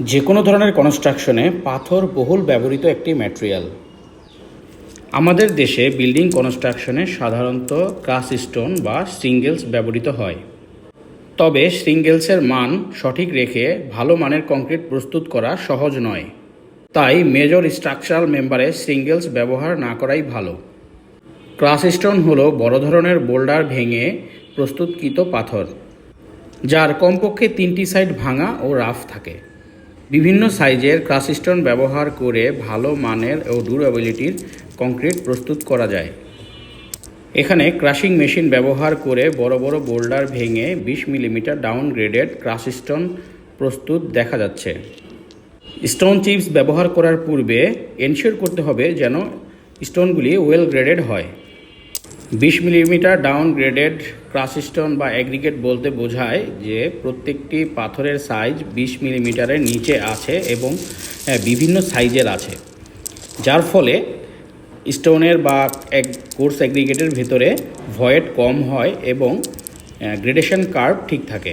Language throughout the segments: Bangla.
যে কোনো ধরনের কনস্ট্রাকশনে পাথর বহুল ব্যবহৃত একটি ম্যাটেরিয়াল আমাদের দেশে বিল্ডিং কনস্ট্রাকশনে সাধারণত ক্রাস স্টোন বা সিঙ্গেলস ব্যবহৃত হয়। তবে সিঙ্গেলসের মান সঠিক রেখে ভালো মানের কংক্রিট প্রস্তুত করা সহজ নয়। তাই মেজর স্ট্রাকচারাল মেম্বারে সিঙ্গেলস ব্যবহার না করাই ভালো। ক্রাস স্টোন হলো বড় ধরনের বোল্ডার ভেঙে প্রস্তুতকৃত পাথর, যার কমপক্ষে তিনটি সাইড ভাঙা ও রাফ থাকে। বিভিন্ন সাইজের ক্রাসস্টোন ব্যবহার করে ভালো মানের ও ডিউরেবিলিটির কংক্রিট প্রস্তুত করা যায়। এখানে ক্রাশিং মেশিন ব্যবহার করে বড় বড় বোল্ডার ভেঙে বিশ মিলিমিটার ডাউন গ্রেডেড ক্রাসস্টোন প্রস্তুত দেখা যাচ্ছে। স্টোন চিপস ব্যবহার করার পূর্বে এনশিওর করতে হবে যেন স্টোনগুলি ওয়েল গ্রেডেড হয়। বিশ মিলিমিটার ডাউন গ্রেডেড ক্রাসস্টোন বা অ্যাগ্রিগেট বলতে বোঝায় যে প্রত্যেকটি পাথরের সাইজ বিশ মিলিমিটারের নিচে আছে এবং বিভিন্ন সাইজের আছে। যার ফলে স্টোনের বা এক কোর্স অ্যাগ্রিগেটের ভেতরে ভয়েড কম হয় এবং গ্রেডেশন কার্ভ ঠিক থাকে।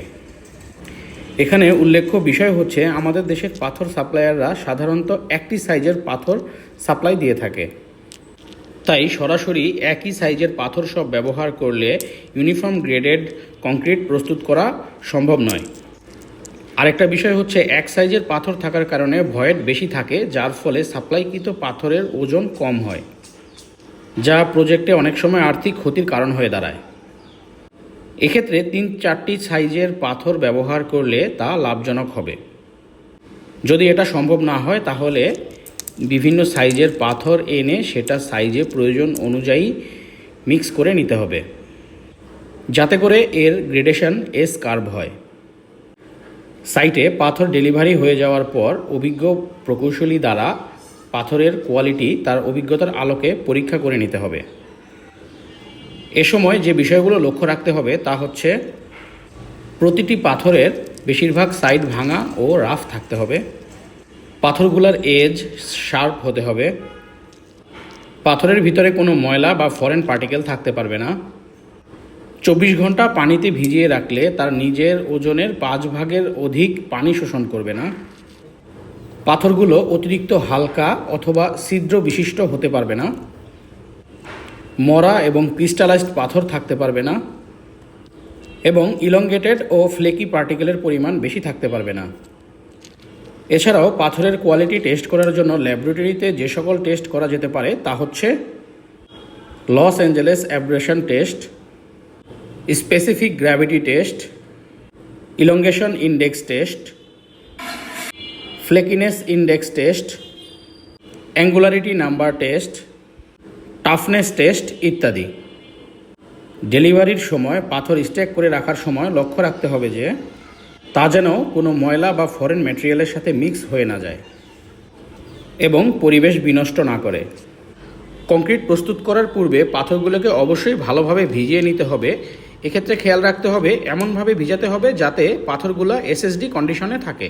এখানে উল্লেখ্য বিষয় হচ্ছে, আমাদের দেশের পাথর সাপ্লায়াররা সাধারণত একটি সাইজের পাথর সাপ্লাই দিয়ে থাকে। তাই সরাসরি একই সাইজের পাথর সব ব্যবহার করলে ইউনিফর্ম গ্রেডেড কংক্রিট প্রস্তুত করা সম্ভব নয়। আরেকটা বিষয় হচ্ছে, এক সাইজের পাথর থাকার কারণে ভয়েড বেশি থাকে, যার ফলে সাপ্লাইকৃত পাথরের ওজন কম হয়, যা প্রজেক্টে অনেক সময় আর্থিক ক্ষতির কারণ হয়ে দাঁড়ায়। এক্ষেত্রে তিন চারটি সাইজের পাথর ব্যবহার করলে তা লাভজনক হবে। যদি এটা সম্ভব না হয়, তাহলে বিভিন্ন সাইজের পাথর এনে সেটা সাইজে প্রয়োজন অনুযায়ী মিক্স করে নিতে হবে, যাতে করে এর গ্রেডেশন এস কার্ভ হয়। সাইটে পাথর ডেলিভারি হয়ে যাওয়ার পর অভিজ্ঞ প্রকৌশলী দ্বারা পাথরের কোয়ালিটি তার অভিজ্ঞতার আলোকে পরীক্ষা করে নিতে হবে। এ সময় যে বিষয়গুলো লক্ষ্য রাখতে হবে তা হচ্ছে, প্রতিটি পাথরের বেশিরভাগ সাইড ভাঙা ও রাফ থাকতে হবে। পাথরগুলোর এজ শার্প হতে হবে। পাথরের ভিতরে কোনো ময়লা বা ফরেন পার্টিকেল থাকতে পারবে না। চব্বিশ ঘণ্টা পানিতে ভিজিয়ে রাখলে তার নিজের ওজনের পাঁচ ভাগের অধিক পানি শোষণ করবে না। পাথরগুলো অতিরিক্ত হালকা অথবা ছিদ্র বিশিষ্ট হতে পারবে না। মরা এবং ক্রিস্টালাইজড পাথর থাকতে পারবে না। এবং ইলঙ্গেটেড ও ফ্লেকি পার্টিকেলের পরিমাণ বেশি থাকতে পারবে না। এছাড়াও পাথরের কোয়ালিটি টেস্ট করার জন্য ল্যাবরেটরিতে যে সকল টেস্ট করা যেতে পারে তা হচ্ছে Los Angeles abrasion test specific gravity test elongation index test flakiness index test angularity number test toughness test ইত্যাদি। ডেলিভারির সময় পাথর স্ট্যাক করে রাখার সময় লক্ষ্য রাখতে হবে যে তা যেন কোনো ময়লা বা ফরেন ম্যাটেরিয়ালের সাথে মিক্স হয়ে না যায় এবং পরিবেশ বিনষ্ট না করে। কংক্রিট প্রস্তুত করার পূর্বে পাথরগুলোকে অবশ্যই ভালোভাবে ভিজিয়ে নিতে হবে। এক্ষেত্রে খেয়াল রাখতে হবে, এমনভাবে ভিজাতে হবে যাতে পাথরগুলো এসএসডি কন্ডিশনে থাকে।